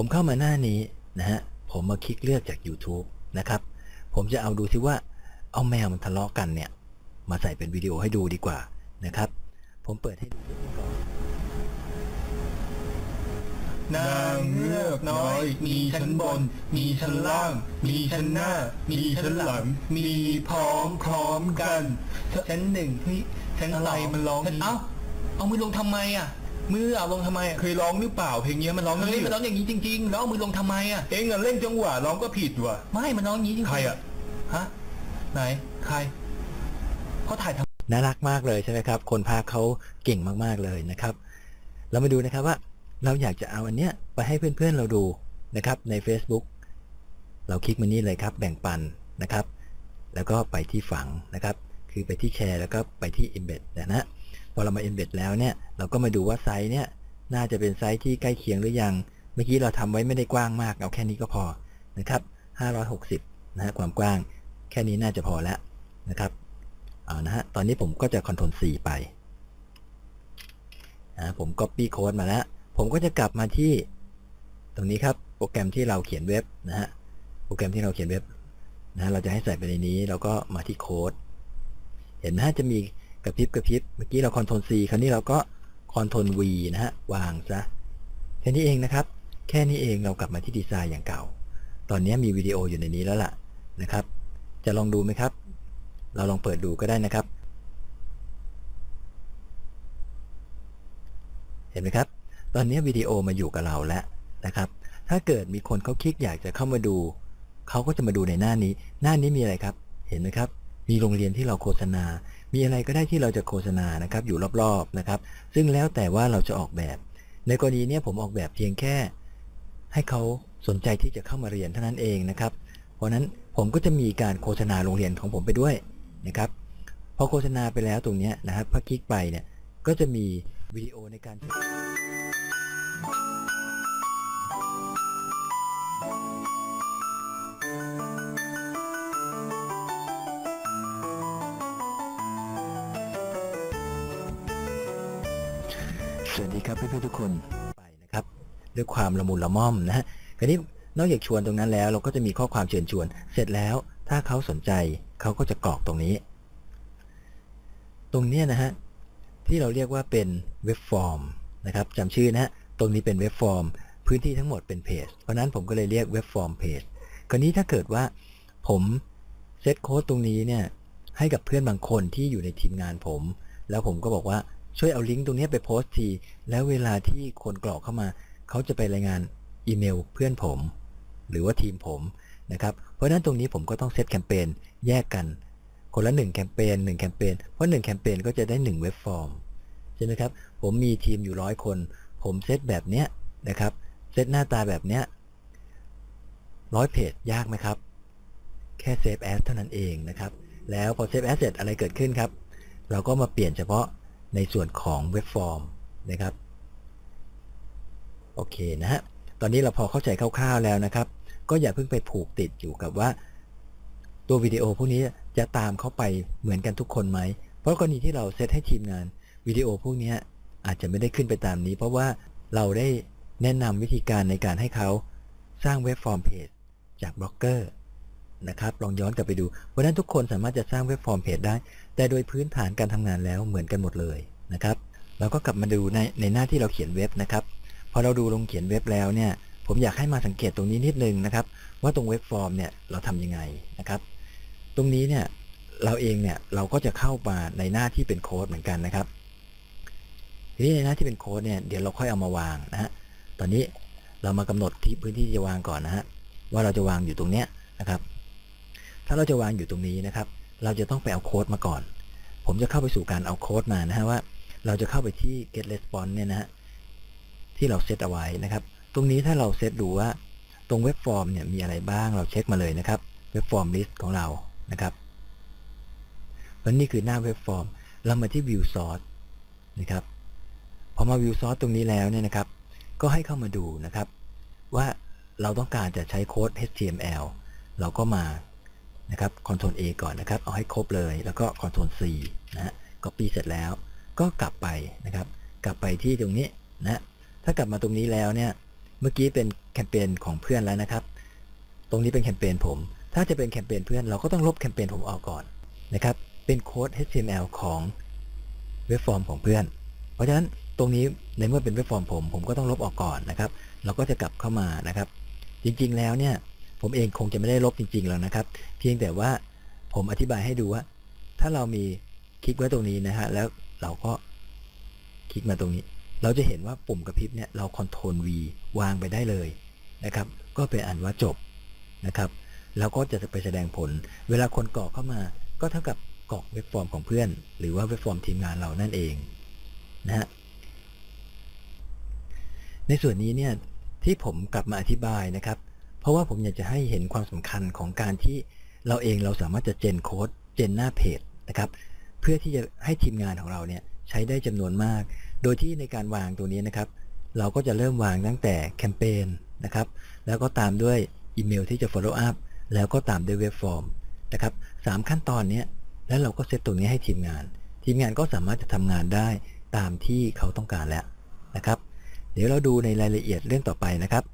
ผมเข้ามาหน้านี้นะฮะผมมาคลิกเลือกจาก YouTube นะครับ ผมจะเอาดูซิว่า เอาแมวมันทะเลาะกันเนี่ย มาใส่เป็นวิดีโอให้ดูดีกว่านะครับ ผมเปิดให้ดูก่อนนางเงือกน้อย มีชั้นบน มีชั้นล่าง มีชั้นหน้า มีชั้นหลัง มีพร้อมพร้อมกันชั้นหนึ่งเฮ้ยชั้นอะไรมันร้องเอ้าเอามือลงทำไมอะ มือเอาลงทำไมอะเคยร้องหรือเปล่าเพลงเนี้ยมันร้องเฮ้ยงี้มันร้องอย่างนี้จริงๆแล้วเอามือลงทำไมอะ เองอะเล่นจังหวะร้องก็ผิดว่ะ ไม่มันร้องอย่างนี้จริงๆใครอะ ฮะ ไหน ใครเขาถ่ายทำ น่ารักมากเลยใช่ไหมครับ คนภาคเขาเก่งมากๆเลยนะครับ เรามาดูนะครับว่าเราอยากจะเอาอันเนี้ยไปให้เพื่อนๆเราดูนะครับใน Facebook เราคลิกมานี่เลยครับ แบ่งปันนะครับ แล้วก็ไปที่ฝังนะครับ คือไปที่แชร์แล้วก็ไปที่ embed นะฮะพ อเรามา embed แล้วเนี่ย เราก็มาดูว่าไซส์เนี่ย น่าจะเป็นไซส์ที่ใกล้เคียงหรือยัง เมื่อกี้เราทำไว้ไม่ได้กว้างมาก เอาแค่นี้ก็พอนะครับ 560 นะฮะความกว้าง แค่นี้น่าจะพอแล้วนะครับเอานะฮะ ตอนนี้ผมก็จะ Ctrl C ไปนะผม Copy Code มาแล้ว ผมก็จะกลับมาที่ ตรงนี้ครับ โปรแกรมที่เราเขียนเว็บนะฮะ โปรแกรมที่เราเขียนเว็บนะฮะเราจะให้ใส่ไปในนี้ แล้วก็มาที่โค้ด เห็นไหมฮะจะมี กระพริบกระพริบเมื่อกี้เรา Ctrl C คราวนี้เราก็ Ctrl V นะฮะวางซะแค่นี้เองนะครับ แค่นี้เองเรากลับมาที่ดีไซน์อย่างเก่า ตอนนี้มีวิดีโออยู่ในนี้แล้วล่ะนะครับ จะลองดูไหมครับ เราลองเปิดดูก็ได้นะครับ เห็นไหมครับ ตอนนี้วิดีโอมาอยู่กับเราแล้วนะครับ ถ้าเกิดมีคนเขาคลิกอยากจะเข้ามาดู เขาก็จะมาดูในหน้านี้ หน้านี้มีอะไรครับ เห็นไหมครับ มีโรงเรียนที่เราโฆษณา มีอะไรก็ได้ที่เราจะโฆษณานะครับอยู่รอบๆนะครับ ซึ่งแล้วแต่ว่าเราจะออกแบบ ในกรณีนี้ผมออกแบบเพียงแค่ ให้เขาสนใจที่จะเข้ามาเรียนเท่านั้นเองนะครับ เพราะนั้นผมก็จะมีการโฆษณาโรงเรียนของผมไปด้วยนะครับพอโฆษณาไปแล้วตรงนี้นะครับพอคลิกไปเนี่ยก็จะมีวิดีโอในการ สวัสดีครับเพื่อนๆทุกคนไปนะครับ ด้วยความละมุนละม่อมนะฮะคราวนี้นอกจากชวนตรงนั้นแล้วเราก็จะมีข้อความเชิญชวน เสร็จแล้วถ้าเขาสนใจเขาก็จะกรอกตรงนี้ ตรงนี้นะฮะที่เราเรียกว่าเป็นเว็บฟอร์มนะครับจำชื่อนะฮะตรงนี้เป็นเว็บฟอร์ม พื้นที่ทั้งหมดเป็นเพจเพราะฉะนั้นผมก็เลยเรียกเว็บฟอร์มเพจคราวนี้ถ้าเกิดว่าผมเซตโค้ดตรงนี้เนี่ยให้กับเพื่อนบางคนที่อยู่ในทีมงานผม แล้วผมก็บอกว่า ช่วยเอาลิงก์ตรงนี้ไปโพสต์ที แล้วเวลาที่คนกรอกเข้ามา เขาจะไปรายงานอีเมลเพื่อนผม หรือว่าทีมผมนะครับ เพราะฉะนั้นตรงนี้ผมก็ต้องเซตแคมเปญแยกกัน คนละ 1 แคมเปญ1แคมเปญเพราะ1แคมเปญก็จะได้ 1 เว็บฟอร์มใช่ไหมครับ ผมมีทีมอยู่ร้อยคน ผมเซตแบบเนี้ยนะครับ เซตหน้าตาแบบเนี้ยร้อยเพจยากไหมครับ แค่เซฟแอสเท่านั้นเองนะครับ แล้วพอเซฟแอสเสร็จอะไรเกิดขึ้นครับ เราก็มาเปลี่ยนเฉพาะ ในส่วนของเว็บฟอร์มนะครับ โอเคนะฮะ ตอนนี้เราพอเข้าใจคร่าวๆแล้วนะครับ ก็อย่าเพิ่งไปผูกติดอยู่กับว่าตัววิดีโอพวกนี้จะตามเข้าไปเหมือนกันทุกคนไหม เพราะกรณีที่เราเซตให้ทีมงานวิดีโอพวกนี้อาจจะไม่ได้ขึ้นไปตามนี้ เพราะว่าเราได้แนะนำวิธีการในการให้เขาสร้างเว็บฟอร์มเพจจากบล็อกเกอร์นะครับ ลองย้อนกลับไปดู เพราะฉะนั้นทุกคนสามารถจะสร้างเว็บฟอร์มเพจได้ แต่โดยพื้นฐานการทำงานแล้วเหมือนกันหมดเลยนะครับ เราก็กลับมาดูในในหน้าที่เราเขียนเว็บนะครับ พอเราดูลงเขียนเว็บแล้วเนี่ย ผมอยากให้มาสังเกตตรงนี้นิดนึงนะครับ ว่าตรงเว็บฟอร์มเนี่ยเราทำยังไงนะครับ ตรงนี้เนี่ยเราเองเนี่ยเราก็จะเข้ามาในหน้าที่เป็นโค้ดเหมือนกันนะครับทีนี้ในหน้าที่เป็นโค้ดเนี่ยเดี๋ยวเราค่อยเอามาวางนะฮะตอนนี้เรามากำหนดที่พื้นที่จะวางก่อนนะฮะว่าเราจะวางอยู่ตรงเนี้ยนะครับ ถ้าเราจะวางอยู่ตรงนี้นะครับ เราจะต้องไปเอาโค้ดมาก่อน ผมจะเข้าไปสู่การเอาโค้ดมานะฮะว่าเราจะเข้าไปที่ get response เนี่ยนะฮะที่เราเซตเอาไว้นะครับ ตรงนี้ถ้าเราเซตดูว่าตรงเว็บฟอร์มเนี่ยมีอะไรบ้างเราเช็คมาเลยนะครับเว็บฟอร์มลิสต์ของเรานะครับแล้วนี่คือหน้าเว็บฟอร์มเรามาที่ view source นะครับพอมา view source ตรงนี้แล้วเนี่ยนะครับ ก็ให้เข้ามาดูนะครับ ว่าเราต้องการจะใช้โค้ด HTML เราก็มา นะครับ Ctrl A ก่อนนะครับ เอาให้ครบเลย แล้วก็ Ctrl C นะฮะ Copy เสร็จแล้ว ก็กลับไปนะครับ กลับไปที่ตรงนี้นะถ้ากลับมาตรงนี้แล้วเนี่ย เมื่อกี้เป็นแคมเปญของเพื่อนแล้วนะครับ ตรงนี้เป็นแคมเปญผม ถ้าจะเป็นแคมเปญเพื่อน เราก็ต้องลบแคมเปญผมออกก่อนนะครับ เป็นโค้ด HTML ของเว็บฟอร์มของเพื่อน เพราะฉะนั้นตรงนี้ในเมื่อเป็นเว็บฟอร์มผม ผมก็ต้องลบออกก่อนนะครับ เราก็จะกลับเข้ามานะครับ จริงๆแล้วเนี่ย ผมเองคงจะไม่ได้ลบจริงๆแล้วนะครับ เพียงแต่ว่าผมอธิบายให้ดูว่า ถ้าเรามีคลิกไว้ตรงนี้นะฮะแล้วเราก็คลิกมาตรงนี้ เราจะเห็นว่าปุ่มกระพริบเนี่ยเรา Ctrl V วางไปได้เลยนะครับ ก็เป็นอันว่าจบนะครับแล้วก็จะไปแสดงผล เวลาคนกรอกเข้ามาก็เท่ากับกรอกเว็บฟอร์มของเพื่อน หรือว่าเว็บฟอร์มทีมงานเรานั่นเองนะฮะในส่วนนี้เนี่ยที่ผมกลับมาอธิบายนะครับ ราะว่าผมอยากจะให้เห็นความสำคัญของการที่เราเองเราสามารถจะเจนโค้ดเจนหน้าเพจนะครับเพื่อที่จะให้ทีมงานของเราเนี่ยใช้ได้จำนวนมาก โดยที่ในการวางตัวนี้นะครับ เราก็จะเริ่มวางตั้งแต่แคมเปญนะครับ แล้วก็ตามด้วยอีเมลที่จะ follow up แล้วก็ตามด้วยเว็บฟอร์มนะครับสามขั้นตอนนี้แล้วเราก็เซตตรงนี้ให้ทีมงาน ทีมงานก็สามารถจะทำงานได้ตามที่เขาต้องการแล้วนะครับ เดี๋ยวเราดูในรายละเอียดเรื่องต่อไปนะครับ